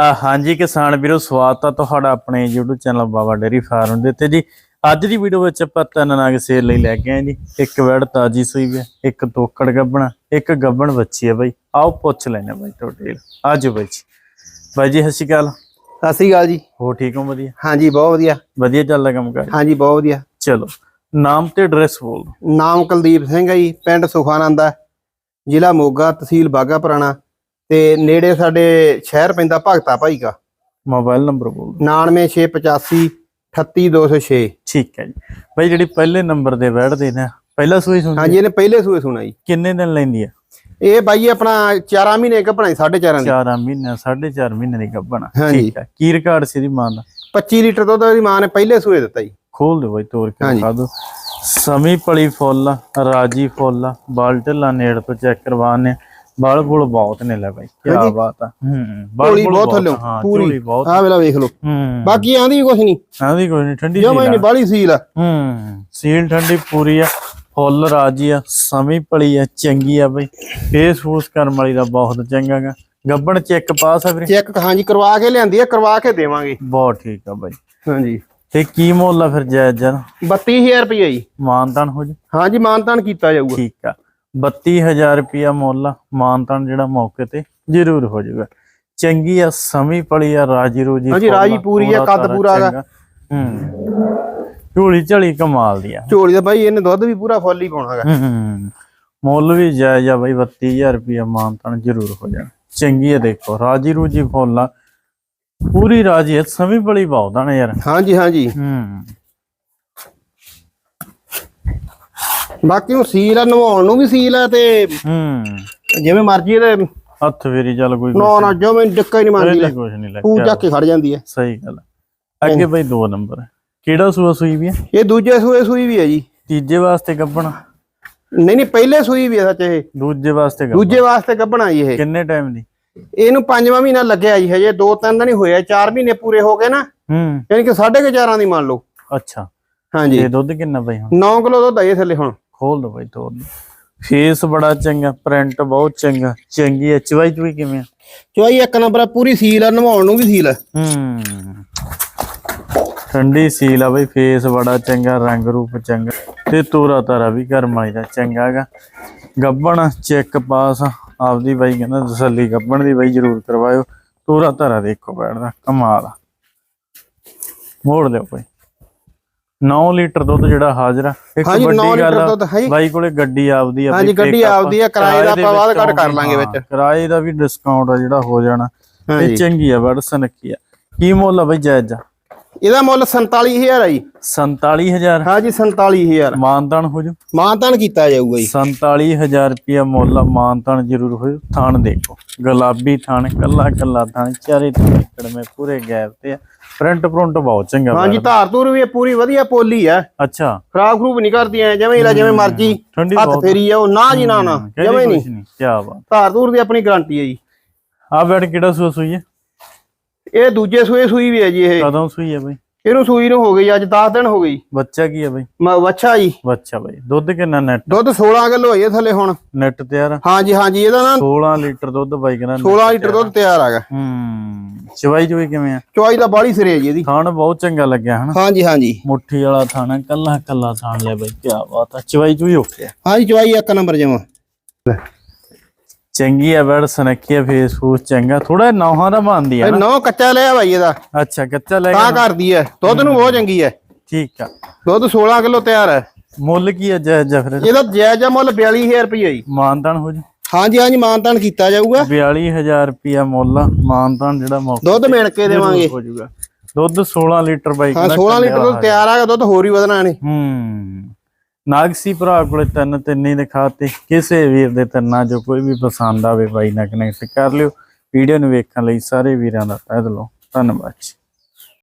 ਹਾਂਜੀ ਕਿਸਾਨ ਵੀਰੋ ਸਵਾਗਤ ਆ ਤੁਹਾਡਾ ਆਪਣੇ YouTube channel Baba dairy farm ਦੇ ਤੇ ਜੀ। ਅੱਜ ਦੀ ਵੀਡੀਓ ਵਿੱਚ ਆਪਾਂ ਤਿੰਨ ਨਗ ਸੇਲ ਲਈ ਲੈ ਕੇ ਆਏ ਜੀ। ਇੱਕ ਵੜ ਤਾਜੀ ਸੂਈ ਹੈ ਇੱਕ ਤੋਕੜ ਗੱਬਣਾ ਇੱਕ ਗੱਬਣ ਬੱਚੀ ਹੈ ਬਾਈ। ਆਓ ਪੁੱਛ ਲੈਣੇ ਬਾਈ ਟੋਟੇਲ ਆਜੋ ਬਾਈ ਜੀ। ਬਾਈ ਜੀ ਸਤਿ ਸ਼੍ਰੀ ਅਕਾਲ। ਸਤਿ ਸ੍ਰੀ ਅਕਾਲ ਜੀ। ਹੋ ਠੀਕ ਹੋ? ਵਧੀਆ? ਹਾਂਜੀ ਬਹੁਤ ਵਧੀਆ। ਵਧੀਆ ਚੱਲਦਾ ਕੰਮ ਕਰ? ਹਾਂਜੀ ਬਹੁਤ ਵਧੀਆ। ਚਲੋ ਨਾਮ ਤੇ ਐਡਰੈਸ ਬੋਲ। ਨਾਮ ਕੁਲਦੀਪ ਸਿੰਘ ਹੈ ਜੀ ਪਿੰਡ ਸੁਖਾਨੰਦ ਹੈ ਜ਼ਿਲ੍ਹਾ ਮੋਗਾ ਤਹਿਸੀਲ ਬਾਗਾ ਪੁਰਾਣਾ। ਤੇ ਨੇੜੇ ਸਾਡੇ ਸ਼ਹਿਰ ਪੈਂਦਾ ਭਗਤਾ ਭਾਈ ਕਾ। ਮੋਬਾਈਲ ਨੰਬਰ ਬੋਲ ਦਿਓ। 99885 38206 ਠੀਕ ਹੈ ਜੀ। ਬਾਈ ਜਿਹੜੀ ਪਹਿਲੇ ਨੰਬਰ ਦੇ ਬੈਠਦੇ ਨੇ ਪਹਿਲਾ ਸੂਈ ਸੁਣ ਹਾਂਜੀ ਇਹਨੇ ਪਹਿਲੇ ਸੂਏ ਸੁਣਾ ਜੀ। ਕਿੰਨੇ ਦਿਨ ਲੈਂਦੀ ਆ? ਇਹ ਬਾਈ ਆਪਣਾ 4 ਮਹੀਨੇ ਕੱਪਣਾ 4.5 ਦੀ। 4 ਮਹੀਨੇ 4.5 ਮਹੀਨੇ ਦੀ ਹਾਂਜੀ। ਠੀਕ ਹੈ। ਕੀ ਰਿਕਾਰਡ ਸੀ ਦੀ ਮਾਂ ਦਾ? 25 ਲੀਟਰ ਦੁੱਧ ਉਹਦੀ ਮਾਂ ਨੇ ਪਹਿਲੇ ਸੂਏ ਦਿੱਤਾ ਜੀ। ਖੋਲ ਦਿਓ ਬਾਈ ਤੋੜ ਕੇ। ਦਿਖਾ ਦਿਓ। ਸਮੀ ਪਲੀ ਫੁੱਲ ਰਾਜੀ ਫੁੱਲ ਆ, ਬਾਲ ਢਿੱਲਾ ਨੇੜ ਤੋਂ ਚੈੱਕ ਕਰਵਾਣੇ ਬਾਲ ਬੁਲ ਬਹੁਤ ਨੇ ਲੈ ਬਾਈ ਕੀ। ਬਾਤ ਆ। ਹੂੰ ਬਾਲ ਬਹੁਤ ਥੱਲੇ ਪੂਰੀ। ਆਹ ਵੇਲਾ ਵੇਖ ਲਓ। ਹੂੰ। ਬਾਕੀ ਆਂਦੀ ਕੁਛ ਨਹੀਂ ਆਂਦੀ ਕੋਈ ਨਹੀਂ ਠੰਡੀ ਜਮਾ ਨਹੀਂ ਆ। ਬਾਲੀ ਸੀਲ ਆ। ਹੂੰ ਸੀਲ ਠੰਡੀ ਪੂਰੀ ਆ ਫੁੱਲ ਰਾਜੀ ਆ ਸਮੀ ਪਲੀ ਆ ਚੰਗੀ ਆ ਬਾਈ। ਫੇਸ ਫੂਸ ਕਰਮ ਵਾਲੀ ਦਾ ਬਹੁਤ ਚੰਗਾ ਗਾ। ਗੱਬਣ ਚੈੱਕ ਪਾਸ ਆ ਵੀਰੇ ਚੈੱਕ ਹਾਂਜੀ ਕਰਵਾ ਕੇ ਲਿਆਂਦੀ ਆ ਕਰਵਾ ਕੇ ਦੇਵਾਂਗੇ। ਬਹੁਤ ਠੀਕ ਆ ਬਾਈ। ਹਾਂਜੀ। ਤੇ ਕੀ ਮੁੱਲ ਆ ਫਿਰ ਜਾਇਜ਼ ਜਨ? 32000 ਰੁਪਏ ਜੀ। ਮਾਨਤਾਨ ਹੋ ਜੀ। ਹਾਂਜੀ ਮਾਨਤਾਨ ਕੀਤਾ ਜਾਊਗਾ। ਠੀਕ ਆ। 32000 ਰੁਪਿਆ ਮੁੱਲ ਮਾਨਤਾਨ ਜਿਹੜਾ ਮੌਕੇ ਤੇ ਜ਼ਰੂਰ ਹੋ ਜਾਊਗਾ। ਚੰਗੀ ਆ ਸਮੀ ਪਲੀ ਆ ਰਾਜੀ ਰੋਜੀ ਹਾਂਜੀ, ਰਾਜੀ ਪੂਰੀ ਆ, ਕੱਦ ਪੂਰਾ। ਚੰਗਾ। ਹੂੰ। ਝੋਲੀ ਝੜੀ ਕਮਾਲ ਦੀ ਆ। ਝੋਲੀ ਦਾ ਬਾਈ ਇਹਨੇ ਦੁੱਧ ਵੀ ਪੂਰਾ ਫੁੱਲ ਹੀ ਪਾਉਣਾ ਹੈਗਾ। ਹੂੰ ਮੁੱਲ ਵੀ ਜਾਇਜ਼ ਆ ਬਾਈ 32000 ਰੁਪਿਆ ਮਾਨਤਾਨ ਜ਼ਰੂਰ ਹੋ ਜਾਣਾ। ਚੰਗੀ ਆ ਦੇਖੋ ਰਾਜੀ ਰੋਜੀ ਫੁੱਲ ਆ ਪੂਰੀ ਰਾਜੀ ਆ ਸਮੀ ਪਲੀ ਬਹੁਤ ਆ ਨਾ ਯਾਰ। ਹਾਂਜੀ ਹਾਂਜੀ। ਹੂੰ। ਬਾਕੀ ਉਹ ਸੀਲ ਆ ਨਵਾਉਣ ਨੂੰ ਵੀ ਸੀਲ ਆ ਤੇ ਹੂੰ। ਜਿਵੇਂ ਮਰਜ਼ੀ ਇਹਦੇ ਹੱਥ ਫੇਰੀ ਚੱਲ ਕੋਈ ਨਾ ਨਾ ਜਿਵੇਂ ਡਿੱਕਾ ਹੀ ਨਹੀਂ ਮੰਨਦੀ ਕੁਝ ਨਹੀਂ ਪੂ ਲੱਗਿਆ ਚੱਕ ਕੇ ਖੜ ਜਾਂਦੀ ਹੈ ਸਹੀ ਗੱਲ। ਅੱਗੇ ਬਈ ਦੋ ਨੰਬਰ ਕਿਹੜਾ ਸੂਆ ਸੂਈ ਵੀ ਹੈ ਇਹ ਦੂਜੇ ਸੂਏ ਸੂਈ ਵੀ ਹੈ ਜੀ। ਤੀਜੇ ਵਾਸਤੇ ਗੱਬਣਾ। ਨਹੀਂ ਨਹੀਂ ਪਹਿਲੇ ਸੂਈ ਵੀ ਹੈ ਸੱਚ ਇਹ। ਦੂਜੇ ਵਾਸਤੇ ਗੱਬਣਾ। ਦੂਜੇ ਵਾਸਤੇ ਗੱਭਣਾ ਜੀ ਇਹ। ਕਿੰਨੇ ਟਾਈਮ ਦੀ? ਇਹਨੂੰ ਪੰਜਵਾਂ ਮਹੀਨਾ ਲੱਗਿਆ ਜੀ ਹਜੇ ਦੋ ਤਿੰਨ ਦਿਨ ਹੀ ਹੋਇਆ ਚਾਰ ਮਹੀਨੇ ਪੂਰੇ ਹੋ ਗਏ ਨਾ। ਹੂੰ। ਯਾਨੀ ਕਿ ਸਾਢੇ ਕੁ ਚਾਰਾਂ ਦੀ ਮੰਨ ਲਓ। ਅੱਛਾ। ਹਾਂਜੀ। ਤੇ ਦੁੱਧ ਕਿੰਨਾ ਬਈ ਹੁਣ? 9 ਕਿਲੋ ਦੁੱਧ ਆਏ ਥੱਲੇ ਹੁਣ। ਖੋਲ ਦੋ ਬਈ ਤੋੜ ਦੋ। ਫੇਸ ਬੜਾ ਚੰਗਾ ਪ੍ਰਿੰਟ ਬਹੁਤ ਚੰਗਾ ਚੰਗੀ ਐ। ਚਵਾਈ ਚੁਈ ਕਿਵੇਂ ਆ? ਚੋਈ ਇੱਕ ਨੰਬਰ ਆ ਪੂਰੀ ਸੀਲ ਆ ਨਵਾਉਣ ਨੂੰ ਵੀ ਸੀਲ ਆ। ਹੂੰ। ਠੰਡੀ ਸੀਲ ਆ ਬਈ ਫੇਸ ਬੜਾ ਚੰਗਾ ਰੰਗ ਰੂਪ ਚੰਗਾ। ਤੇ ਤੋਰਾ ਤਾਰਾ ਵੀ ਕਰਮਾਈ ਦਾ ਚੰਗਾ ਹੈਗਾ। ਗੱਬਣ ਚੈੱਕ ਪਾਸ ਆਪਦੀ ਬਾਈ ਕਹਿੰਦਾ ਤਸੱਲੀ ਗੱਬਣ ਦੀ ਬਾਈ ਜ਼ਰੂਰ ਕਰਵਾਇਓ। ਤੋਰਾ ਤਾਰਾ ਦੇਖੋ ਬੈਠਦਾ ਕਮਾਲ ਆ। ਮੋੜ ਲਿਓ ਭਾਈ 9 ਲੀਟਰ ਦੁੱਧ ਜਿਹੜਾ ਹਾਜ਼ਰ ਆ ਇੱਕ ਵੱਡੀ ਗੱਲ। ਬਾਈ ਕੋਲੇ ਗੱਡੀ ਆਪਦੀ ਆ ਹਾਂਜੀ, ਗੱਡੀ ਆਪਦੀ ਆ, ਕਿਰਾਏ ਦਾ ਆਪਾਂ ਬਾਅਦ ਘੱਟ ਕਰ ਲਾਂਗੇ ਵਿੱਚ। ਕਿਰਾਏ ਦਾ ਵੀ ਡਿਸਕਾਊਂਟ ਆ ਜਿਹੜਾ ਹੋ ਜਾਣਾ ਤੇ ਚੰਗੀ ਆ ਵੜਸਨ ਕੀ ਆ ਕੀ ਮੁੱਲ ਆ ਬਈ ਜਾਇਜ਼ ਆ ਇਹਦਾ ਮੁੱਲ 47000 ਆ ਜੀ। 47000 ਹਾਂਜੀ 47000 ਮਾਨਤਾਨ ਹੋ ਜੂ ਮਾਨਤਾਨ ਕੀਤਾ ਜਾਊਗਾ ਜੀ। 47000 ਰੁਪਿਆ ਮੁੱਲ ਮਾਨਤਾਨ ਜ਼ਰੂਰ ਹੋ ਜੂ ਥਾਣ ਦੇਖੋ। ਗੁਲਾਬੀ ਥਾਣ ਕੱਲਾ ਕੱਲਾ ਥਾਣ ਚਾਰੇ ਤੱਕੜ ਮੇ ਪੂਰੇ ਗੈਪ ਤੇ ਆ। ਪ੍ਰਿੰਟ ਪ੍ਰਿੰਟ ਬਹੁਤ ਚੰਗਾ ਹਾਂਜੀ ਬੈਠਦਾ। ਧਾਰ ਧੂਰ ਵੀ ਪੂਰੀ ਵਧੀਆ ਪੋਲੀ ਆ। ਅੱਛਾ। ਖਰਾਬ ਖਰੂਬ ਨਹੀਂ ਕਰਦੀ ਐ ਜਿਵੇਂ ਇਲਾ ਜਿਵੇਂ ਮਰਜ਼ੀ। ਹੱਥ ਫੇਰੀ ਆ ਉਹ ਨਾ ਜੀ ਨਾ ਨਾ। ਜਿਵੇਂ ਨਹੀਂ। ਕੀ ਬਾਤ। ਧਾਰ ਧੂਰ ਦੀ ਆਪਣੀ ਗਾਰੰਟੀ ਹੈ ਜੀ। ਆ ਬੈਠ ਕਿਹੜਾ ਸੂਆ ਸੂਈ ਹੈ ਇਹ ਦੂਜੇ ਸੂਏ ਸੂਈ ਵੀ ਹੈ ਜੀ ਇਹ। ਕਦੋਂ ਸੂਈ ਹੈ ਬਈ? ਇਹਨੂੰ ਸੂਈ ਨੂੰ ਹੋ ਗਈ ਅੱਜ 10 ਦਿਨ ਹੋ ਗਈ। ਬੱਚਾ ਕੀ ਹੈ ਬਈ? ਮ- ਵੱਛਾ ਜੀ। ਬੱਚਾ ਬਈ। ਦੁੱਧ ਕਿੰਨਾ ਨੈਟ ਦੁੱਧ 16 ਕਿਲੋ ਹੋਈ ਹੈ ਥੱਲੇ ਹੁਣ। ਨੈਟ ਤਿਆਰ ਆ? ਹਾਂਜੀ ਹਾਂਜੀ ਇਹਦਾ ਨਾ 16 ਲੀਟਰ ਦੁੱਧ ਬਾਈ ਕਹਿੰਦਾ 16 ਲੀਟਰ ਦੁੱਧ ਤਿਆਰ ਹੈਗਾ। ਹੂੰ। ਚਵਾਈ ਚੁਈ ਕਿਵੇਂ ਆ? ਚੁਆਈ ਦਾ ਬਾੜੀ ਸਿਰੇ ਹੈ ਜੀ ਇਹਦੀ। ਥਾਣ ਬਹੁਤ ਚੰਗਾ ਲੱਗਿਆ ਹਨਾ। ਹਾਂਜੀ ਹਾਂਜੀ। ਮੁੱਠੀ ਵਾਲਾ ਥਾਣਾ ਕੱਲਾ ਕੱਲਾ ਥਾਣ ਲਿਆ ਬਈ ਕੀ ਬਾਤ ਆ। ਚਵਾਈ ਚੁਈ ਹੋ ਗਿਆ ਹਾਂਜੀ ਚੁਆਈ ਇੱਕ ਨੰਬਰ ਜਮਾ। ਚੰਗੀ ਆ ਬੜ ਸਨੱਖੀ ਫੇਸ ਫੂਸ ਚੰਗਾ। ਥੋੜਾ ਨੌਹਾਂ ਦਾ ਬਣਦੀ ਆ ਇਹ ਨਾ। ਨੌ ਕੱਚਾ ਲਿਆ ਭਾਈ ਇਹਦਾ। ਅੱਛਾ ਕੱਚਾ ਲੈ ਤਾਂ ਕਰਦੀ ਹੈ ਦੁੱਧ ਨੂੰ ਬਹੁਤ ਚੰਗੀ ਹੈ ਠੀਕ ਆ। ਦੁੱਧ 16 ਕਿਲੋ ਤਿਆਰ ਹੈ ਮੁੱਲ ਕੀ ਆ ਜੈ ਜਫਰ ਇਹਦਾ ਜਾਇਜ਼ ਮੁੱਲ 42000 ਰੁਪਏ ਜੀ। ਮਾਨਤਾਨ ਹੋ ਜੀ। ਹਾਂਜੀ ਹਾਂਜੀ ਮਾਨਤਾਨ ਕੀਤਾ ਜਾਊਗਾ। 42000 ਰੁਪਿਆ ਮੁੱਲ ਆ, ਮਾਨਤਾਨ ਜਿਹੜਾ ਮੌਕੇ ਦੁੱਧ ਮਿਣ ਕੇ ਦੇਵਾਂਗੇ। ਹੋ ਜਾਊਗਾ ਦੁੱਧ 16 ਲੀਟਰ ਬਾਈ ਹਾਂ 16 ਲੀਟਰ ਤਿਆਰ ਆਗਾ ਦੁੱਧ ਹੋਰ ਹੀ ਵਧਣਾ ਨੇ ਹੂੰ। ਨਾਗਸੀ ਭਰਾ ਕੋਲੇ ਤਿੰਨ ਤਿੰਨ ਹੀ ਦਿਖਾਤੇ। ਕਿਸੇ ਵੀਰ ਦੇ ਤਿੰਨਾਂ ਜੋ ਕੋਈ ਵੀ ਪਸੰਦ ਆਵੇ ਬਾਈ ਨਾਲ ਕਨੈਕਟ ਕਰ ਲਿਓ। ਵੀਡੀਓ ਨੂੰ ਵੇਖਣ ਲਈ ਸਾਰੇ ਵੀਰਾਂ ਦਾ ਤਹਿ ਦਿਲੋਂ ਧੰਨਵਾਦ ਜੀ।